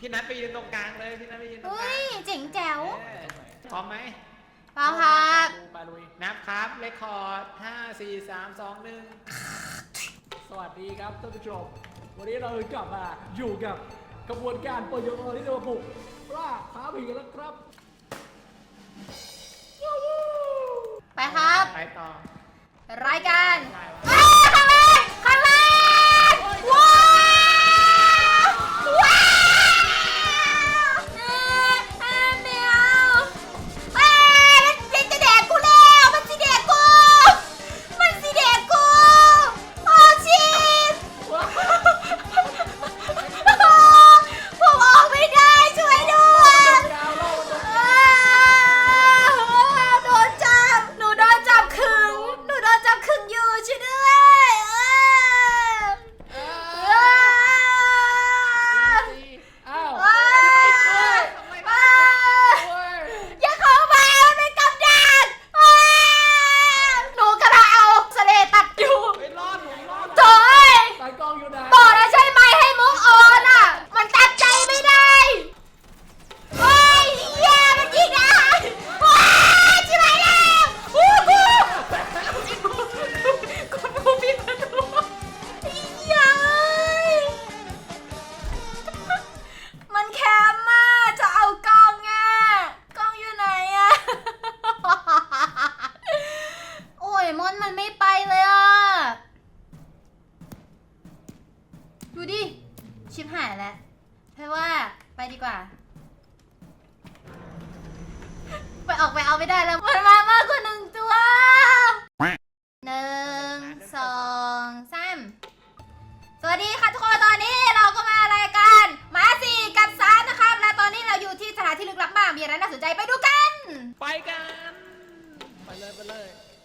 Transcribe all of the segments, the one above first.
พี่นัทไปยืนตรงกลางเลยพี่นัทไปยืนตรงกเฮ้ลางยเจ๋งแจ๋ว เออพร้อมไหมเปล่าครับมาลุยนับครับเรคคอร์ดห้าสี่สามสองหนึ่งสวัสดีครับท่านผู้ชม วันนี้เรากลับมาอยู่กับกระบวนการปยโที่จะมาบุกล่าท้าผีกันแล้วครับไปครับ ไปต่อ รายการอ้า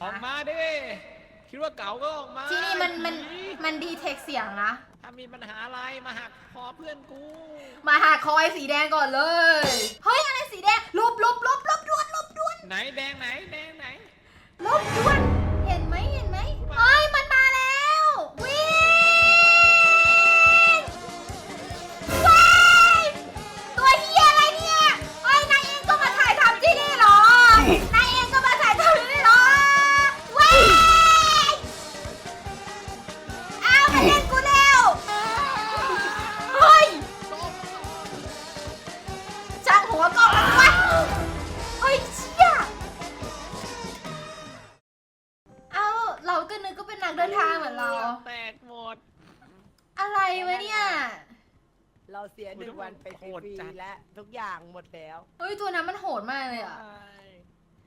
ออกมาดิ คิดว่าเก๋าก็ออกมาที่นี่มันมันผีมันดีเทคเสียงนะ ถ้ามีปัญหาอะไรมาหักคอเพื่อนกู มาหาคอยสีแดงก่อนเลย เฮ้ยอะไรสีแดงลบลบลบลบด่วนลบด่วนไหนแดงไหนแดงไหน ลบด่วน ทุกอย่างหมดแล้วเฮ้ยตัวนั้นมันโหดมากเลยอะ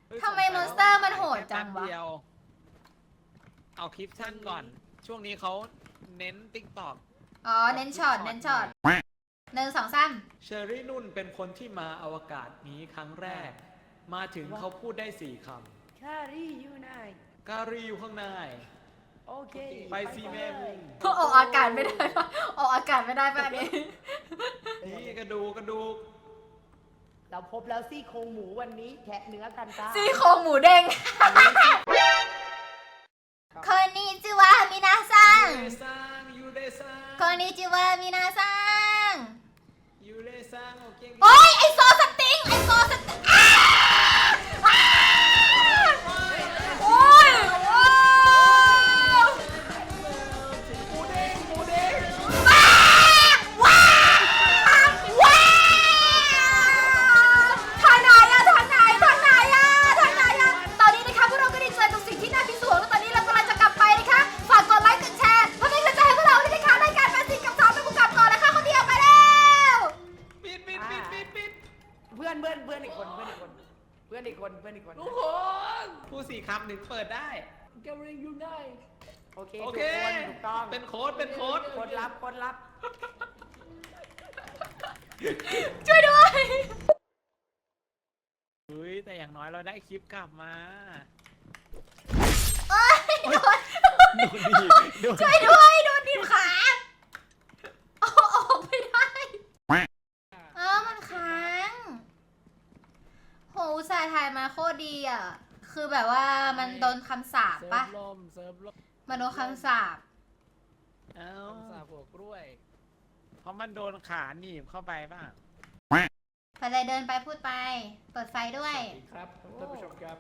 เฮ้ยทำไมสงสัยมอนสเตอร์มันโหดจังวะแค่แป๊บเดียเอาคลิปสั้นก่อน ช่วงนี้เขาเน้นติ๊กต็อก อ๋อ เน้นช็อต เน้นช็อตหนึ่งสองสามเชอรี่นุ่นเป็นคนที่มาอวกาศนี้ครั้งแรก มาถึงเขาพูดได้สี่คคารี่อยู่ไหนำการีอยู่ข้างในโอเคไปซีแม่มึงออกอากาศไม่ได้ปะออกอากาศไม่ได้ปะอันนี้ นี่กระดูกกระดูก เราพบแล้วซี่โครงหมูวันนี้แทะเนื้อกันจ้าซี่โครงหมูเด้งคนนี้ชื่อว่ามินาซังยูเดซังยูเดซังคนนี้ชื่อว่ามินาซังยูเดซังโอเคโอ้ยไอโซสติงไอโซ เพื่อนอีกคนเพื่อนอีกคนทุกคนผู้สี่คำถึงเปิดได้ แกเรียอยู่ไหนโอเคโอทุกเค คนถูกต้องเป็นโค้ดเป็นโค้ดคนรับคนรับช่วยด้วย เฮ้ยแต่อย่างน้อยเราได้คลิปกลับมาเอ้ยโดนโดนดีโดนช่วยด้วยโดนดิบขาเอาออกไม่ได้เออมันค้างโหอุตส่าห์ถ่ายมาโคตรดีอะ คือแบบว่ามันโดนคำสาปเซิร์ปะฟลมเซิร์ฟลมมันโดนคำสาปเอ้าคำสาบหัวกล้วยพราะมันโดนขาหนีบเข้าไปป่ะไปเลยเดินไปพูดไป เปิดไฟด้วย สวัสดีครับท่านผู้ชมครับ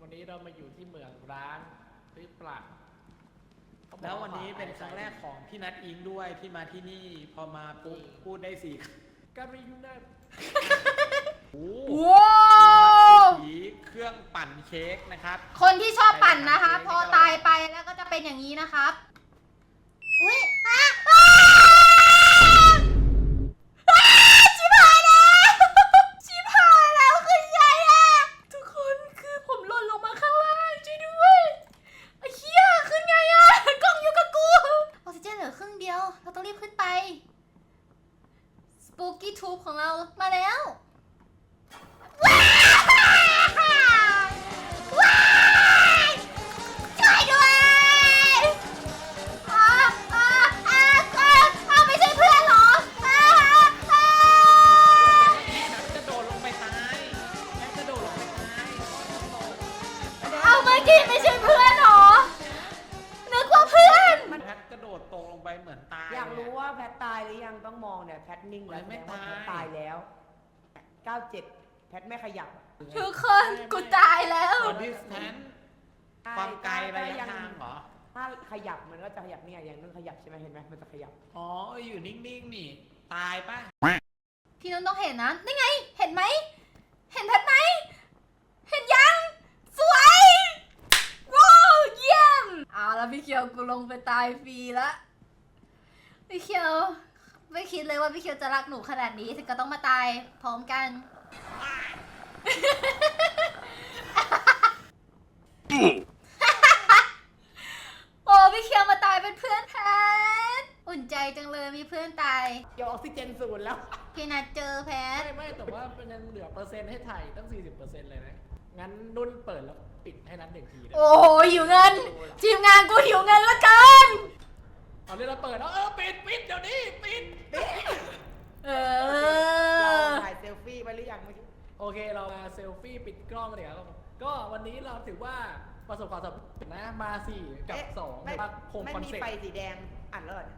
วันนี้เรามาอยู่ที่เมืองร้างหรือเปล่าเขาบอกแล้ววันนี้เป็นครั้งแรกของพี่นัทอิงด้วยที่มาที่นี่พอมาปุ๊บพูดได้สี่คำ การรียูไนต์โอ้ ว้านี่นะครับคือผีเครื่องปั่นเค้กนะครับคนที่ชอบปั่นนะคะใครจะพอทำเองตายไปแล้วก็จะเป็นอย่างนี้นะครับ อุ้ยอ้า อ๋ออยู่นิ่งๆนี่ ตายปะพี่นุ่นต้องเห็นนะนี่ไง เห็นไหม เห็นแพทไหม เห็นยัง สวย ว้าว เยี่ยม เอาแล้วพี่เคียวกูลงไปตายฟรีละ พี่เคียว ไม่คิดเลยว่าพี่เคียวจะรักหนูขนาดนี้ถึงก็ต้องมาตายพร้อมกัน โอ้พี่เคียวมาตายเป็นเพื่อนแพท อุ่นใจจังเลยมีเพื่อนตาย เดี๋ยวออกซิเจนศูนย์แล้ว พี่นัดเจอแพท ไม่ไม่แต่ว่ามันยังเหลือเปอร์เซ็นต์ให้ไทยตั้ง 40%เลยนะ งั้นนุ่นเปิดแล้วปิดให้นัดหนึ่งทีเลยโอ้โหหิวเงิน ทีมงานกูหิวเงินเหละเกิน เอาเลยเราเปิดแล้วเออปิดปิดเดี๋ยวนี้ปิด เอเราอถ่ายเซลฟี่ไปหรือยังเมื่อกี้โอเคเรามาเซลฟี่ปิดกล้องกันเดี๋ยวครับก็วันนี้เราถือว่าประสบความสำเร็จนะมาสี่กับเอ๊ะสองไม่มาคงไม่คอนมีเซ็ปไฟต์สีแดงอัดแล้วเหรออัด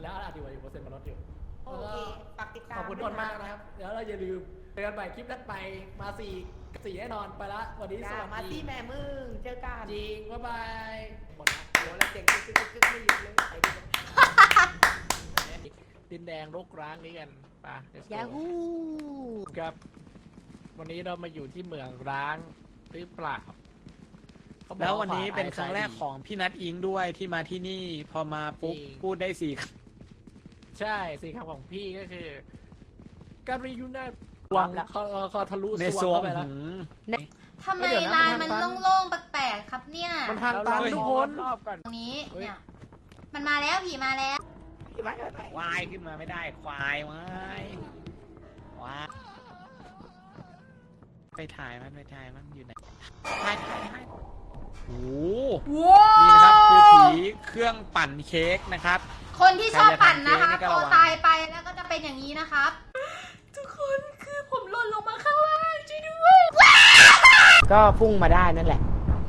แล้วอัดอยู่อยู่เปอร์เซ็นต์มาลดอยู่โอแล้วเคก็ฝากติดตามขอบคุณทุกคนมากนะครับเดี๋ยวเราอย่าลืมเจอกันใหม่คลิปถัดไปมาสี่สี่แน่นอนไปละวันนี้สจ้าวัสมาดีที่แม่มึงเจอกันจริงบ๊ายบายหมดละโอ้แล้วเสียงกึกกึกกึกกึกไม่หยุดเลยไปดิดินแดงรกร้างนี้กันไป let's go ยาฮูครับ วันนี้เรามาอยู่ที่เมืองร้างหรือเปล่าเขาบอกแล้ววันนี้ฝ่ายเป็นครั้งแรกดีของพี่นัทอิงด้วยที่มาที่นี่พอมาปุ๊บจริงพูดได้สี่ค ใช่สิครับของพี่ก็คือ การรียูไนต์วังคอคอทะลุำในสสววงมเข้าไปแล้วหืมทำไมเดี๋ยวนะลานมัมันนทางตัน โล่งๆแปลกๆครับเนี่ยมันทางตันทุกคนรอบก่อน ตรงนี้เฮ้ย เนี่ยมันมาแล้วผีมาแล้วพี่มาไปควายขึ้นมาไม่ได้ควายไว้ควายไปถ่ายมันไปถ่ายมันอยู่ไหนถ่ายถ่ายถ่าย โอ้โหว้านี่นะครับคือวผีเครื่องปั่นเค้กนะครับ คนที่ชอบปั่นนะคะใครจะทำเค้กนี่ก็พอระวัง ตายไปแล้วก็จะเป็นอย่างนี้นะครับ ทุกคนคือผมหล่นลงมาข้างล่างช่วยด้วยก็พุ่งมาได้นั่นแหละ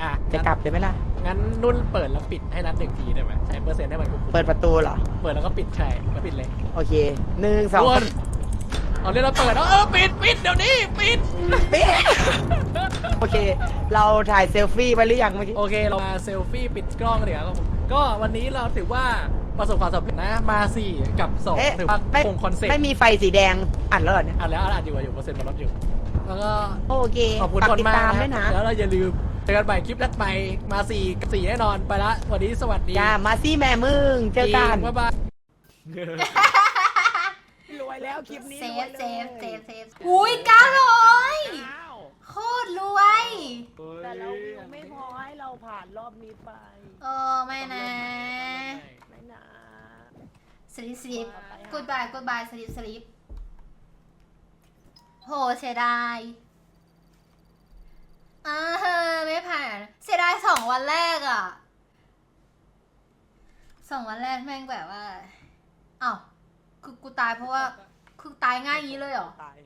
อะจะกลับเลยไหมล่ะ งั้นนุ่นเปิดแล้วปิดให้นัดหนึ่งทีได้ไหมใช้เปอร์เซ็นต์ได้ไหมคุณเปิดประตูเหรอ เปิดแล้วก็ปิดใช่แล้วปิดเลยโอเคหนึ่งสองทุกคนเอาเลยเราเปิดแล้วเออปิดปิดเดี๋ยวนี้ปิด เป๊ะโอเค เราถ่ายเซลฟี่ไปหรือยังเมื่อกี้ โอเค เรามาเซลฟี่ปิดกล้องกันเดี๋ยวครับผมก็วันนี้เราถือว่าประสบความสำเร็จนะมาสี่กับสองเอ๊ะถือว่าไม่คงคอนเซ็ปต์ไม่มีไฟสีแดงอัดแล้วเหรอเนี่ยอัดแล้วอัดอยู่อยู่เปอร์เซ็นต์มาลดอยู่ แล้วก็ โอเคขอบคุณฝากคนติดมากตามนะด้วยนะ แล้วเราอย่าลืมเจอกันใหม่คลิปถัดไปมาสี่กับสี่แน่นอนไปละวันนี้สวัสดีจ้ามาซี่แม่มึง เจอกัน บ๊ายบาย รวยแล้วคลิปนี้เซรวฟยเลยเซฟเซฟเซฟอุ้ยเก้าร้อยอ้าว โคตรรวย แต่เราไม่พอให้เราผ่านรอบนี้ไป เออไม่นะไม่นะสลิปสลิปกูดบายกูดบายสลิปสลิปโหเสียดายอ่าเฮ้อไม่ผ่าน เสียดายสองวันแรกอะสองวันแรกแม่งแบบว่าอ้าวคือกูตายเพราะว่าคือตายง่ายอย่างนี้เลยเหรอตาย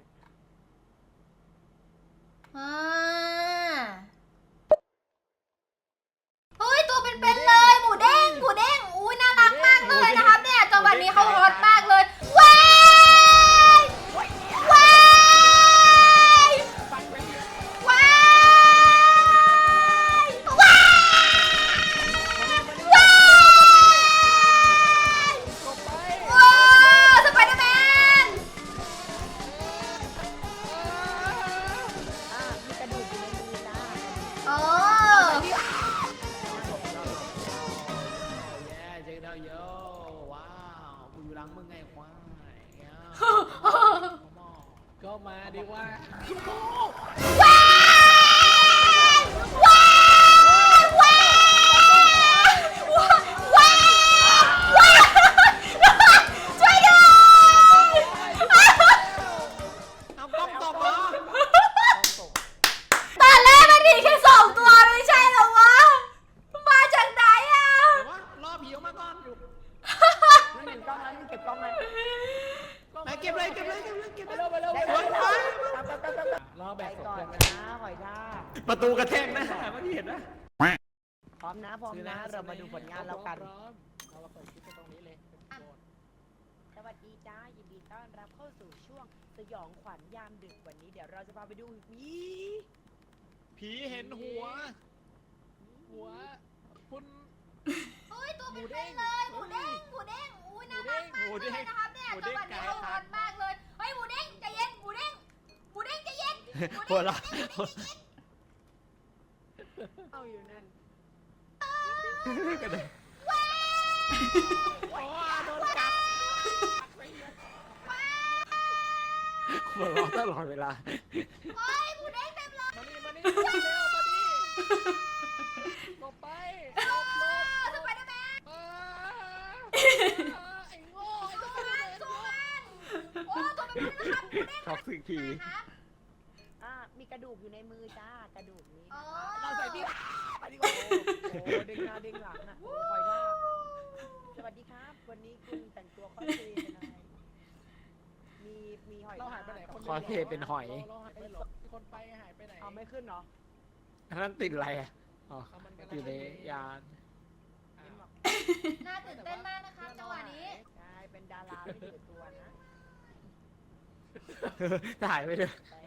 Oh. ร้อมนะพร้อมซื้อแล้นะวเรามาดูผลงานเรากันพร้อมๆเรามาเปิดคลิปกันตรงนี้เลยเป็นโจทย์สวัสดีจ้ายินดีต้อนรับเข้าสู่ช่วงสยองขวัญยามดึกวันนี้เดี๋ยวเราจะพาไปดูผีผีเห็นหัว หัว คุณเฮ้ยตัวหมูเป็นเด้งๆเลยหมูเด้งหมูเด้งอุ้ยน่ารักหมูมากเด้เลยงนะครับเนี่ยหมูจัเด้งงหวะนี้กายเราพัพันนธุ์มากเลยเฮ้ยหมูเด้งใจเย็นหมูเด้งหมูเด้งใจเย็นหมูหัวเด้งเราะ เอาอยู่นั่นโอ้โดนกัดหัวเราะตลอดเวลาเฮ้ยหมูเด้งเต็มเลยมานี่มานี่เร็วมานี่หลบไปหลบหลบสไปเดอร์แมนอ่าไอ้โง่ไอ้ซูตัวมันซูมันโอ้ตัวเป็นๆนะครับหมูเด้งท็อกซิกผีนะครับอะ มีกระดูกอยู่ในมือจ้ากระดูกนี้อ๋อเราใส่ดีไปดีกว่าโอ้โหเด้งหน้าเด้งหลังนะโอ้คอยท่าสวัสดีครับ วันนี้คุณแต่งตัวคอสเพลย์เป็นอะไรมีมีหอยเราหายไปไหนคนคอสเพลย์เป็นหอย เราหายไปหลบคนไปหายไปไหนเอาไม่ขึ้นเนาะอันนั้นติดอะไรอะอ๋อเอามันไปอยู่ในยานอ้าวน่าตื่นเต้นมากนะครับจังหวะนี้ ใช่เป็นดาราไม่ถือตัวนะถ่ายไปเลยแต่ห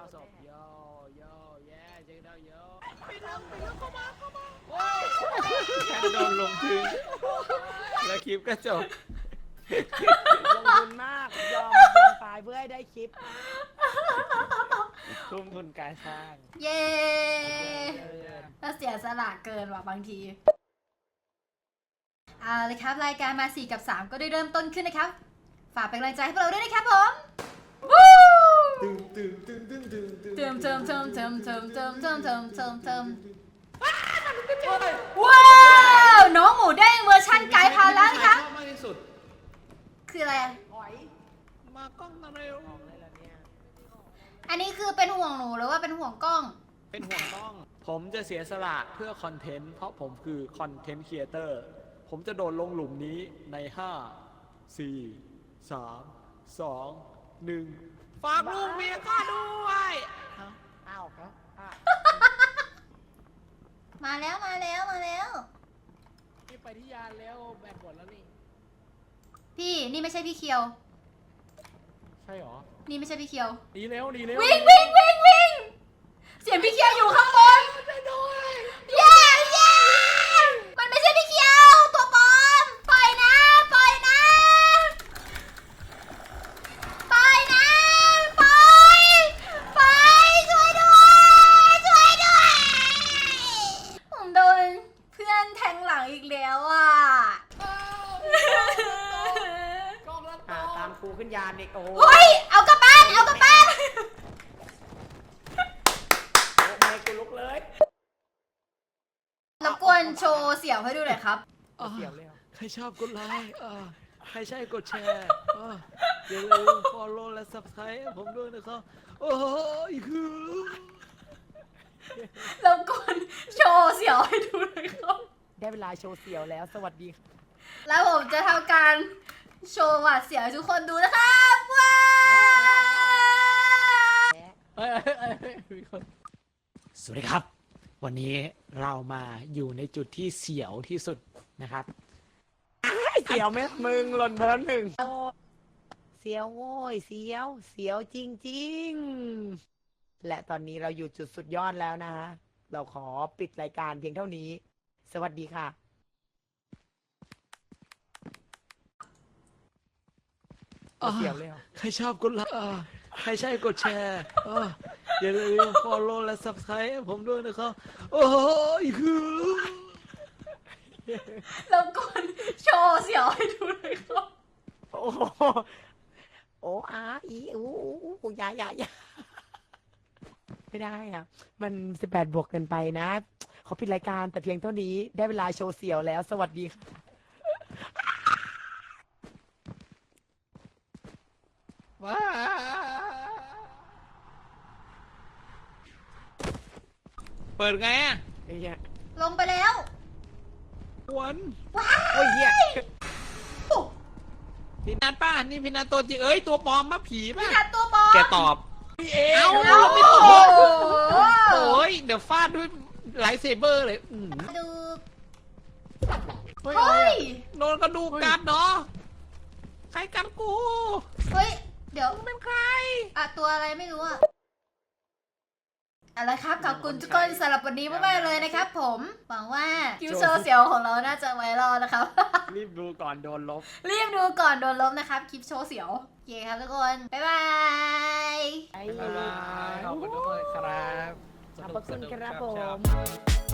ย่อน้าศแดพงย่อศพโดนแน่ย่อย่อแย่เจ๊งดาวย่อไปเร็วไปเร็วเข้ามาเข้ามาแค่โดนลงทิ้งแล้วคลิปก็จบลงทุนมากยอมยอมตายเพื่อให้ได้คลิปทุ่มทุนการสร้างเย้ถ้าเสียสละเกินว่ะบางทีเอาเลยครับรายการมา 4 กับ 3 ก็ได้เริ่มต้นขึ้นนะครับ ฝากเป็นกำลังใจให้พวกเราด้วยนะครับผมวู้ ตึงตึงตึงตึงตึงตึงเติมเติมเติมเติมเติมเติมเติมเติมเติมเติมว้าวน้องหมูเด้งเวอร์ชันไกด์พาแล้วนะครับชอบมากที่สุดคืออะไรอะหอยมากล้องเร็วออกเลยล่ะเนี่ยอันนี้คือเป็นห่วงหนูหรือว่าเป็นห่วงกล้อง เป็นห่วงกล้อง ผมจะเสียสละเพื่อคอนเทนต์เพราะผมคือคอนเทนต์ครีเอเตอร์ผมจะโดดลงหลุมนี้ใน 5 4 3 2 1 ฝากลูกเมียข้าด้วยอ้าวครับอะมาแล้วมาแล้วมาแล้ว นี่ไปที่ยานแล้วแบตหมดแล้วนี่ พี่นี่ไม่ใช่พี่เคียว ใช่หรอ นี่ไม่ใช่พี่เคียวหนีเร็วหนีเร็ววิ่งวิ่งวิ่งวิ่งเสียงพี่เคียวอยู่ข้างบนเย้เย้มันไม่ใช่พี่เคียว ตัวปลอมปล่อยนะปล่อยนะปล่อยนะปล่อยปล่อยช่วยด้วยช่วยด้วยผมโดนเพื่อนแทงหลังอีกแล้วอะ กล้องแล้ว อะ ตามครูขึ้นยานอีกโอ้โหเฮ้ย เอากลับบ้าน เอากลับบ้านเมย์กูลุกเลยรบกวนโชว์เสี่ยวให้ดูหน่อยครับเสียวเลยเหรอใครชอบกดไลค์อ่าใครใช่กดแชร์อ่าอย่าลืม follow และ subscribe ให้ผมด้วยนะครับ โอ้ยคือรบกวนโชว์เสี่ยวให้ดูหน่อยครับ ได้เวลาโชว์เสียวแล้ว สวัสดีค่ะ แล้วผมจะทำการ โชว์หวาดเสียวให้ทุกคนดูนะครับว้าวเอ้ยเอ้ยเอ้ยเอ้ยมีคนสวัสดีครับ วันนี้เรามาอยู่ในจุดที่เสียวที่สุดนะครับเสียวไหมมึงหล่นไปแล้วหนึ่งเสียวโว้ยเสียว เสียวจริง ๆ และตอนนี้เราอยู่จุดสุดยอดแล้วนะฮะเราขอปิดรายการเพียงเท่านี้ สวัสดีค่ะ เสียวเลยเหรอใครชอบกดไลค์อ่าใครใช่กดแชร์อ่าอย่าลืม follow และ subscribe ให้ผมด้วยนะครับ โอ้ยคือรบกวนโชว์เสี่ยวให้ดูหน่อยครับ โอ้โหโอ้อาอีอู้อู้อู้อยาอยาอยาไม่ได้อะมันสิบแปดบวกเกินไปนะ ขอปิดรายการแต่เพียงเท่านี้ได้เวลาโชว์เสียวแล้ว สวัสดีค่ะ ว้าเปิดไงอะไอ้เหี้ยลงไปแล้วหวนว้าโอ้ยเหี้ยพี่นัทป้านี่พี่นัทตัวจริงเอ้ยตัวปลอมมาผีป่ะจัดตัวบอลแกตอบเอ้าเอ้าเราไม่ตอบโอ้โหโอ้ยเดี๋ยวฟาดด้วยไลท์เซเบอร์เลยอืมดูเฮ้ย เฮ้ย โดนกระดูกกัดเนาะใครกัดกู เฮ้ย เดี๋ยวเป็นใครอะตัวอะไรไม่รู้อะเอาละครับขอบคุณทุกคนสำหรับวันนี้มากๆเลยนะครับผมหวังว่าคิวโชว์เสียวของเราน่าจะไวรัลนะครับ รีบดูก่อนโดนลบ รีบดูก่อนโดนลบนะครับคลิปโชว์เสียวโอเคครับทุกคน บ๊ายบายบ๊ายบายขอบคุณทุกคนครับขอบพระคุณครับผชอบม